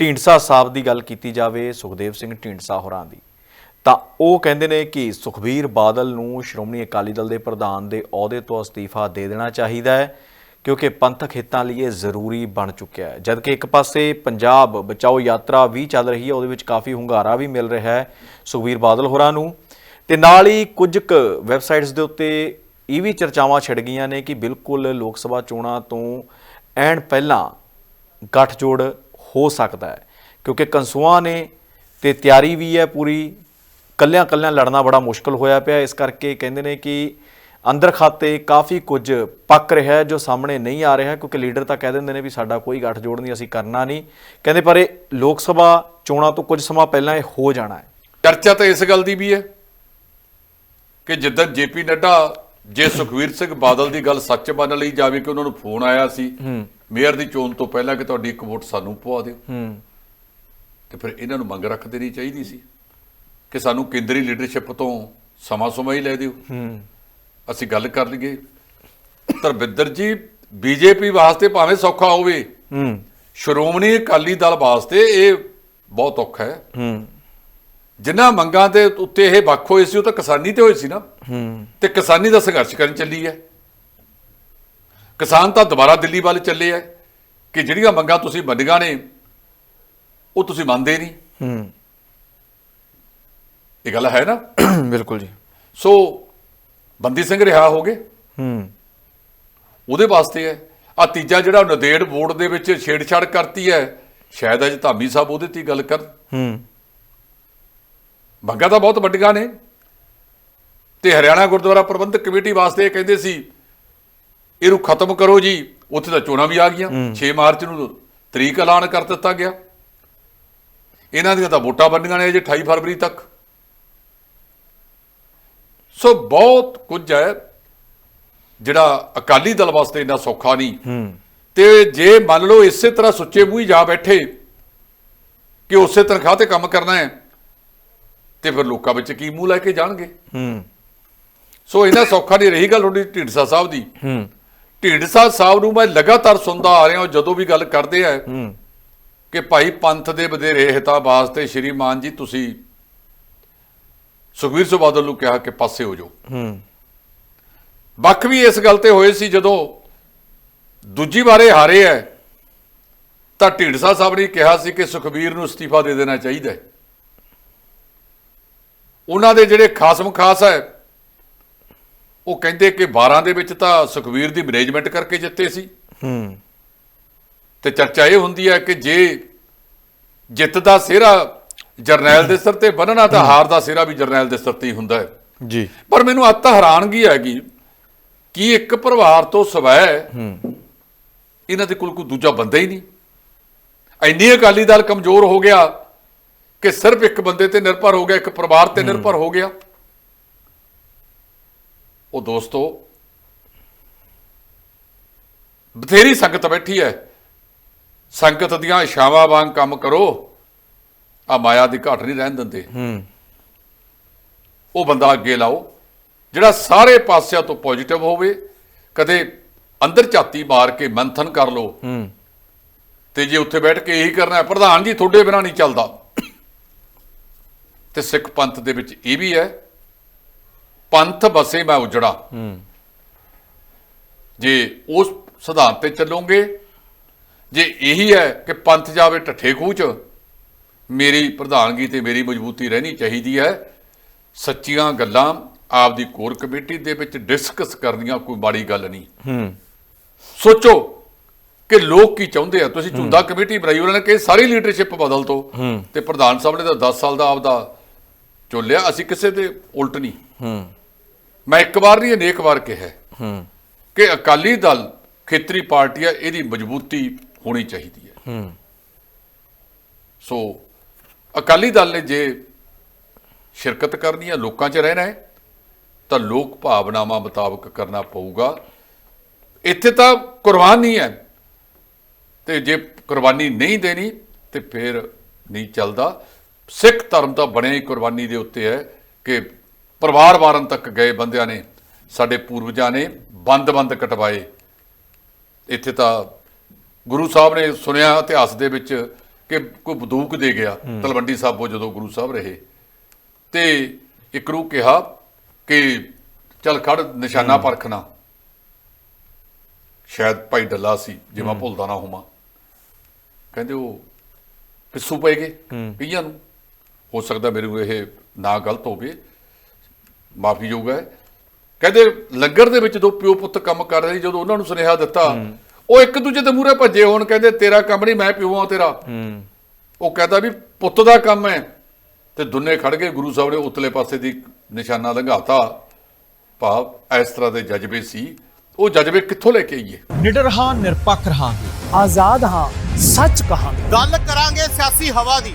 ਢੀਂਡਸਾ ਸਾਹਿਬ ਦੀ ਗੱਲ ਕੀਤੀ ਜਾਵੇ, ਸੁਖਦੇਵ ਸਿੰਘ ਢੀਂਡਸਾ ਹੋਰਾਂ ਦੀ, ਤਾਂ ਉਹ ਕਹਿੰਦੇ ਨੇ ਕਿ ਸੁਖਬੀਰ ਬਾਦਲ ਨੂੰ ਸ਼੍ਰੋਮਣੀ ਅਕਾਲੀ ਦਲ ਦੇ ਪ੍ਰਧਾਨ ਦੇ ਅਹੁਦੇ ਤੋਂ ਅਸਤੀਫਾ ਦੇ ਦੇਣਾ ਚਾਹੀਦਾ ਹੈ, ਕਿਉਂਕਿ ਪੰਥਕ ਹਿੱਤਾਂ ਲਈ ਇਹ ਜ਼ਰੂਰੀ ਬਣ ਚੁੱਕਿਆ ਹੈ। ਜਦਕਿ ਇੱਕ ਪਾਸੇ ਪੰਜਾਬ ਬਚਾਓ ਯਾਤਰਾ ਵੀ ਚੱਲ ਰਹੀ ਹੈ, ਉਹਦੇ ਵਿੱਚ ਕਾਫੀ ਹੁੰਗਾਰਾ ਵੀ ਮਿਲ ਰਿਹਾ ਹੈ ਸੁਖਬੀਰ ਬਾਦਲ ਹੋਰਾਂ ਨੂੰ। ਤੇ ਨਾਲ ਹੀ ਕੁਝ ਕੁ ਵੈਬਸਾਈਟਸ ਦੇ ਉੱਤੇ ਇਹ ਵੀ ਚਰਚਾਵਾਂ ਛਿੜ ਗਈਆਂ ਨੇ ਕਿ ਬਿਲਕੁਲ ਲੋਕ ਸਭਾ ਚੋਣਾਂ ਤੋਂ ਐਨ ਪਹਿਲਾਂ ਗੱਠਜੋੜ ਹੋ ਸਕਦਾ ਹੈ। ਕਿਉਂਕਿ ਕੰਸੂਆਂ ਨੇ ਤੇ ਤਿਆਰੀ ਵੀ ਹੈ ਪੂਰੀ। ਕੱਲਿਆਂ ਕੱਲਿਆਂ ਲੜਨਾ ਬੜਾ ਮੁਸ਼ਕਲ ਹੋਇਆ ਪਿਆ। ਇਸ ਕਰਕੇ ਕਹਿੰਦੇ ਨੇ ਕਿ ਅੰਦਰ ਖਾਤੇ ਕਾਫੀ ਕੁਝ ਪੱਕ ਰਿਹਾ ਹੈ ਜੋ ਸਾਹਮਣੇ ਨਹੀਂ ਆ ਰਿਹਾ ਕਿਉਂਕਿ ਲੀਡਰ ਤਾਂ ਕਹਿ ਦਿੰਦੇ ਨੇ ਵੀ ਸਾਡਾ ਕੋਈ ਗੱਠਜੋੜ ਨਹੀਂ ਅਸੀਂ ਕਰਨਾ ਨਹੀਂ। ਕਹਿੰਦੇ ਪਰ ਇਹ ਲੋਕ ਸਭਾ ਚੋਣਾਂ ਤੋਂ ਕੁਝ ਸਮਾਂ ਪਹਿਲਾਂ ਇਹ ਹੋ ਜਾਣਾ ਹੈ। ਚਰਚਾ ਤਾਂ ਇਸ ਗੱਲ ਦੀ ਵੀ ਹੈ ਕਿ ਜਿੱਦਾਂ ਜੇਪੀ ਨੱਡਾ ਜੇ ਸੁਖਵੀਰ ਸਿੰਘ ਬਾਦਲ ਦੀ ਗੱਲ ਸੱਚ ਮੰਨ ਲਈ ਜਾਵੇ ਕਿ ਉਹਨਾਂ ਨੂੰ ਫੋਨ ਆਇਆ ਸੀ ਮੇਅਰ ਦੀ ਚੋਣ ਤੋਂ ਪਹਿਲਾਂ ਕਿ ਤੁਹਾਡੀ ਇੱਕ ਵੋਟ ਸਾਨੂੰ ਪਵਾ ਦਿਓ। ਹੂੰ। ਤੇ ਫਿਰ ਇਹਨਾਂ ਨੂੰ ਮੰਗ ਰੱਖ ਦੇਣੀ ਚਾਹੀਦੀ ਸੀ ਕਿ ਸਾਨੂੰ ਕੇਂਦਰੀ ਲੀਡਰਸ਼ਿਪ ਤੋਂ ਸਮਾਂ ਸਮਾਂ ਹੀ ਲੈ ਦਿਓ। ਹੂੰ। ਅਸੀਂ ਗੱਲ ਕਰ ਲਈਏ। ਧਰਮਿੰਦਰ ਜੀ ਬੀਜੇਪੀ ਵਾਸਤੇ ਭਾਵੇਂ ਸੌਖਾ ਹੋਵੇ। ਹੂੰ। ਸ਼੍ਰੋਮਣੀ ਅਕਾਲੀ ਦਲ ਵਾਸਤੇ ਇਹ ਬਹੁਤ ਔਖਾ ਹੈ। ਹੂੰ। ਜਿਨ੍ਹਾਂ ਮੰਗਾਂ ਦੇ ਉੱਤੇ ਇਹ ਵੱਖ ਹੋਏ ਸੀ ਉਹ ਤਾਂ ਕਿਸਾਨੀ ਤੇ ਹੋਏ ਸੀ ਨਾ। ਹੂੰ। ਤੇ ਕਿਸਾਨੀ ਦਾ ਸੰਘਰਸ਼ ਕਰਨ ਚੱਲੀ ਹੈ। ਕਿਸਾਨ ਤਾਂ ਦੁਬਾਰਾ ਦਿੱਲੀ ਵੱਲ ਚੱਲੇ ਹੈ ਕਿ ਜਿਹੜੀਆਂ ਮੰਗਾਂ ਤੁਸੀਂ ਮੰਨੀਆਂ ਨੇ ਉਹ ਤੁਸੀਂ ਮੰਨਦੇ ਨਹੀਂ। ਹੂੰ। ਇਹ ਗੱਲ ਹੈ ਨਾ? ਬਿਲਕੁਲ ਜੀ। ਸੋ ਬੰਦੀ ਸਿੰਘ ਰਿਹਾ ਹੋ ਗਏ। ਹੂੰ। ਉਹਦੇ ਵਾਸਤੇ ਹੈ ਆ ਤੀਜਾ ਜਿਹੜਾ ਨਦੇੜ ਬੋਰਡ ਦੇ ਵਿੱਚ ਛੇੜਛਾੜ ਕਰਤੀ ਹੈ ਸ਼ਾਇਦ ਅਜ ਧਾਮੀ ਸਾਹਿਬ ਉਹਦੇ ਤੇ ਗੱਲ ਕਰਨ। ਹੂੰ। ਮੰਗਾਂ ਤਾਂ ਬਹੁਤ ਵੱਡੀਆਂ ਨੇ। ਤੇ ਹਰਿਆਣਾ ਗੁਰਦੁਆਰਾ ਪ੍ਰਬੰਧਕ ਕਮੇਟੀ ਵਾਸਤੇ ਇਹ ਕਹਿੰਦੇ ਸੀ ਇਹਨੂੰ ਖਤਮ ਕਰੋ ਜੀ। ਉੱਥੇ ਤਾਂ ਚੋਣਾਂ ਵੀ ਆ ਗਈਆਂ। 6 ਮਾਰਚ ਨੂੰ ਤਰੀਕ ਐਲਾਨ ਕਰ ਦਿੱਤਾ ਗਿਆ। ਇਹਨਾਂ ਦੀਆਂ ਤਾਂ ਵੋਟਾਂ ਬਣਨੀਆਂ ਨੇ ਅਜੇ 28 ਫਰਵਰੀ ਤੱਕ। ਸੋ ਬਹੁਤ ਕੁਝ ਹੈ। ਜਿਹੜਾ ਅਕਾਲੀ ਦਲ ਵਾਸਤੇ ਇੰਨਾ ਸੌਖਾ ਨਹੀਂ। ਤੇ ਜੇ ਮੰਨ ਲਓ ਇਸੇ ਤਰ੍ਹਾਂ ਸੁੱਚੇ ਮੂੰਹ ਹੀ ਜਾ ਬੈਠੇ ਕਿ ਉਸੇ ਤਨਖਾਹ ਤੇ ਕੰਮ ਕਰਨਾ ਹੈ ਤੇ ਫਿਰ ਲੋਕਾਂ ਵਿੱਚ ਕੀ ਮੂੰਹ ਲੈ ਕੇ ਜਾਣਗੇ? ਹੂੰ। ਸੋ ਇਹਨਾਂ ਸੌਖਾ ਨਹੀਂ। ਰਹੀ ਗੱਲ ਤੁਹਾਡੀ ਢੀਂਡਸਾ ਸਾਹਿਬ ਦੀ। ਹੂੰ। ਢੀਂਡਸਾ ਸਾਹਿਬ ਨੂੰ ਮੈਂ ਲਗਾਤਾਰ ਸੁਣਦਾ ਆ ਰਿਹਾ ਹਾਂ ਜਦੋਂ ਵੀ ਗੱਲ ਕਰਦੇ ਆ ਹੂੰ। ਕਿ ਭਾਈ ਪੰਥ ਦੇ ਵਧੇਰੇ ਹਿੱਤਾਂ ਵਾਸਤੇ ਸ਼੍ਰੀਮਾਨ ਜੀ ਤੁਸੀਂ ਸੁਖਵੀਰ ਸਿੰਘ ਬਾਦਲ ਨੂੰ ਕਿਹਾ ਕਿ ਪਾਸੇ ਹੋ ਜਾਓ। ਹੂੰ। ਵੱਖ ਵੀ ਇਸ ਗੱਲ ਤੇ ਹੋਏ ਸੀ ਜਦੋਂ ਦੂਜੀ ਵਾਰੇ ਹਾਰੇ ਐ ਤਾਂ ਢੀਂਡਸਾ ਸਾਹਿਬ ਨੇ ਕਿਹਾ ਸੀ ਕਿ ਸੁਖਬੀਰ ਨੂੰ ਅਸਤੀਫਾ ਦੇ ਦੇਣਾ ਚਾਹੀਦਾ ਉਹਨਾਂ ਦੇ ਜਿਹੜੇ ਖਾਸਮ ਖਾਸ ਹੈ ਉਹ ਕਹਿੰਦੇ ਕਿ 12 ਦੇ ਵਿੱਚ ਤਾਂ ਸੁਖਬੀਰ ਦੀ ਮੈਨੇਜਮੈਂਟ ਕਰਕੇ ਜਿੱਤੇ ਸੀ। ਹੂੰ। ਤੇ ਚਰਚਾ ਇਹ ਹੁੰਦੀ ਹੈ ਕਿ ਜੇ ਜਿੱਤ ਦਾ ਸਿਹਰਾ ਜਰਨੈਲ ਦੇ ਸਿਰ ਤੇ ਬੰਨਣਾ ਤਾਂ ਹਾਰ ਦਾ ਸਿਹਰਾ ਵੀ ਜਰਨੈਲ ਦੇ ਸਿਰ ਤੇ ਹੀ ਹੁੰਦਾ ਹੈ। ਜੀ। ਪਰ ਮੈਨੂੰ ਅੱਤ ਹੈਰਾਨਗੀ ਹੈਗੀ ਕਿ ਇੱਕ ਪਰਿਵਾਰ ਤੋਂ ਸਵੈ ਹੂੰ। ਇਹਨਾਂ ਦੇ ਕੋਲ ਕੋਈ ਦੂਜਾ ਬੰਦਾ ਹੀ ਨਹੀਂ। ਇੰਨੀ ਅਕਾਲੀ ਦਲ ਕਮਜ਼ੋਰ ਹੋ ਗਿਆ ਕਿ ਸਿਰਫ ਇੱਕ ਬੰਦੇ ਤੇ ਨਿਰਭਰ ਹੋ ਗਿਆ ਇੱਕ ਪਰਿਵਾਰ ਤੇ ਨਿਰਭਰ ਹੋ ਗਿਆ। ਉਹ ਦੋਸਤੋ ਬਥੇਰੀ ਸੰਗਤ ਬੈਠੀ ਹੈ। ਸੰਗਤ ਦੀਆਂ ਇਸ਼ਾਵਾਂ ਵਾਂਗ ਕੰਮ ਕਰੋ। ਆ ਮਾਇਆ ਦੀ ਘਾਟ ਨਹੀਂ ਰਹਿਣ ਦਿੰਦੇ। ਹੂੰ। ਉਹ ਬੰਦਾ ਅੱਗੇ ਲਾਓ ਜਿਹੜਾ ਸਾਰੇ ਪਾਸਿਆਂ ਤੋਂ ਪੋਜੀਟਿਵ ਹੋਵੇ ਕਦੇ ਅੰਦਰ ਝਾਤੀ ਮਾਰ ਕੇ ਮੰਥਨ ਕਰ ਲਓ। ਹੂੰ। ਤੇ ਜੇ ਉੱਥੇ ਬੈਠ ਕੇ ਇਹੀ ਕਰਨਾ ਹੈ ਪ੍ਰਧਾਨ ਜੀ ਤੁਹਾਡੇ ਬਿਨਾਂ ਨਹੀਂ ਚੱਲਦਾ। ਤੇ ਸਿੱਖ ਪੰਥ ਦੇ ਵਿੱਚ ਇਹ ਵੀ ਹੈ ਪੰਥ ਬਸੇ ਮੈਂ ਉਜੜਾ। ਹੂੰ। ਜੇ ਉਸ ਸਿਧਾਂਤ ਤੇ ਚੱਲੋਗੇ ਜੇ ਇਹੀ ਹੈ ਕਿ ਪੰਥ ਜਾਵੇ ਠੱਠੇ ਖੂਹ ਚ ਮੇਰੀ ਪ੍ਰਧਾਨਗੀ ਤੇ ਮੇਰੀ ਮਜ਼ਬੂਤੀ ਰਹਿਣੀ ਚਾਹੀਦੀ ਹੈ। ਸੱਚੀਆਂ ਗੱਲਾਂ ਆਪਦੀ ਕੋਰ ਕਮੇਟੀ ਦੇ ਵਿੱਚ ਡਿਸਕਸ ਕਰਨੀਆਂ ਕੋਈ ਮਾੜੀ ਗੱਲ ਨਹੀਂ। ਹੂੰ। ਸੋਚੋ ਕਿ ਲੋਕ ਕੀ ਚਾਹੁੰਦੇ ਆ। ਤੁਸੀਂ ਝੁੰਦਾ ਕਮੇਟੀ ਬਣਾਈ ਉਹਨਾਂ ਨੇ ਕਿ ਸਾਰੀ ਲੀਡਰਸ਼ਿਪ ਬਦਲ ਦੋ। ਹੂੰ। ਤੇ ਪ੍ਰਧਾਨ ਸਾਹਿਬ ਨੇ ਤਾਂ 10 ਸਾਲ ਦਾ ਆਪਦਾ ਚੁੱਲਿਆ ਅਸੀਂ ਕਿਸੇ ਦੇ ਉਲਟ ਨਹੀਂ। ਹੂੰ। ਮੈਂ ਇੱਕ ਵਾਰ ਨਹੀਂ ਅਨੇਕ ਵਾਰ ਕਿਹਾ ਹੂੰ ਕਿ ਅਕਾਲੀ ਦਲ ਖੇਤਰੀ ਪਾਰਟੀ ਆ ਇਹਦੀ ਮਜ਼ਬੂਤੀ ਹੋਣੀ ਚਾਹੀਦੀ ਹੈ। ਹੂੰ। ਸੋ ਅਕਾਲੀ ਦਲ ਨੇ ਜੇ ਸ਼ਿਰਕਤ ਕਰਨੀ ਹੈ ਲੋਕਾਂ 'ਚ ਰਹਿਣਾ ਹੈ ਤਾਂ ਲੋਕ ਭਾਵਨਾਵਾਂ ਮੁਤਾਬਕ ਕਰਨਾ ਪਊਗਾ। ਇੱਥੇ ਤਾਂ ਕੁਰਬਾਨੀ ਹੈ। ਤੇ ਜੇ ਕੁਰਬਾਨੀ ਨਹੀਂ ਦੇਣੀ ਤੇ ਫਿਰ ਨਹੀਂ ਚੱਲਦਾ। ਸਿੱਖ ਧਰਮ ਤਾਂ ਬਣਿਆ ਹੀ ਕੁਰਬਾਨੀ ਦੇ ਉੱਤੇ ਹੈ ਕਿ ਪਰਿਵਾਰ ਵਾਰਨ ਤੱਕ ਗਏ ਬੰਦਿਆਂ ਨੇ ਸਾਡੇ ਪੂਰਵਜਾਂ ਨੇ ਬੰਦ-ਬੰਦ ਕਟਵਾਏ। ਇੱਥੇ ਤਾਂ ਗੁਰੂ ਸਾਹਿਬ ਨੇ ਸੁਣਿਆ ਇਤਿਹਾਸ ਦੇ ਵਿੱਚ ਕਿ ਕੋਈ ਬੰਦੂਕ ਦੇ ਗਿਆ ਤਲਵੰਡੀ ਸਾਬੋ ਜਦੋਂ ਗੁਰੂ ਸਾਹਿਬ ਰਹੇ। ਤੇ ਇੱਕ ਨੂੰ ਕਿਹਾ ਕਿ ਚੱਲ ਖੜ ਨਿਸ਼ਾਨਾ ਪਰਖਣਾ। ਸ਼ਾਇਦ ਭਾਈ ਡੱਲਾ ਸੀ ਜੇ ਮੈਂ ਭੁੱਲਦਾ ਨਾ ਹੋਵਾਂ। ਕਹਿੰਦੇ ਉਹ ਪਿੱਸੂ ਪੈ ਗਏ ਕਈਆਂ ਨੂੰ। ਹੋ ਸਕਦਾ ਮੇਰੇ ਇਹ ਨਾ ਗਲਤ ਹੋਵੇ। ਮਾਫੀ ਯੋਗ ਹੈ। ਕਹਿੰਦੇ ਲੰਗਰ ਦੇ ਵਿੱਚ ਦੋ ਪਿਓ ਪੁੱਤ ਕੰਮ ਕਰ ਰਹੇ ਸੀ, ਜਦੋਂ ਉਹਨਾਂ ਨੂੰ ਸੁਨੇਹਾ ਦਿੱਤਾ ਉਹ ਇੱਕ ਦੂਜੇ ਦੇ ਮੂਹਰੇ ਭੱਜੇ ਹੋਣ ਕਹਿੰਦੇ ਤੇਰਾ ਕੰਮ ਨਹੀਂ ਮੈਂ ਪਿਓ ਹਾਂ ਤੇਰਾ। ਉਹ ਕਹਿੰਦਾ ਵੀ ਪੁੱਤ ਦਾ ਕੰਮ ਹੈ। ਤੇ ਦੁੰਨੇ ਖੜ ਗਏ ਗੁਰੂ ਸਾਹਿਬ ਨੇ ਉਤਲੇ ਪਾਸੇ ਦੀ ਨਿਸ਼ਾਨਾ ਲੰਘਾਤਾ। ਭਾਵ ਇਸ ਤਰ੍ਹਾਂ ਦੇ ਜਜ਼ਬੇ ਸੀ। ਉਹ ਜਜ਼ਬੇ ਕਿੱਥੋਂ ਲੈ ਕੇ ਆਈਏ? ਨਿਡਰ ਹਾਂ ਨਿਰਪੱਖ ਰਹਾਂਗੇ। ਆਜ਼ਾਦ ਹਾਂ ਸੱਚ ਕਹਾਂਗੇ। ਗੱਲ ਕਰਾਂਗੇ ਸਿਆਸੀ ਹਵਾ ਦੀ।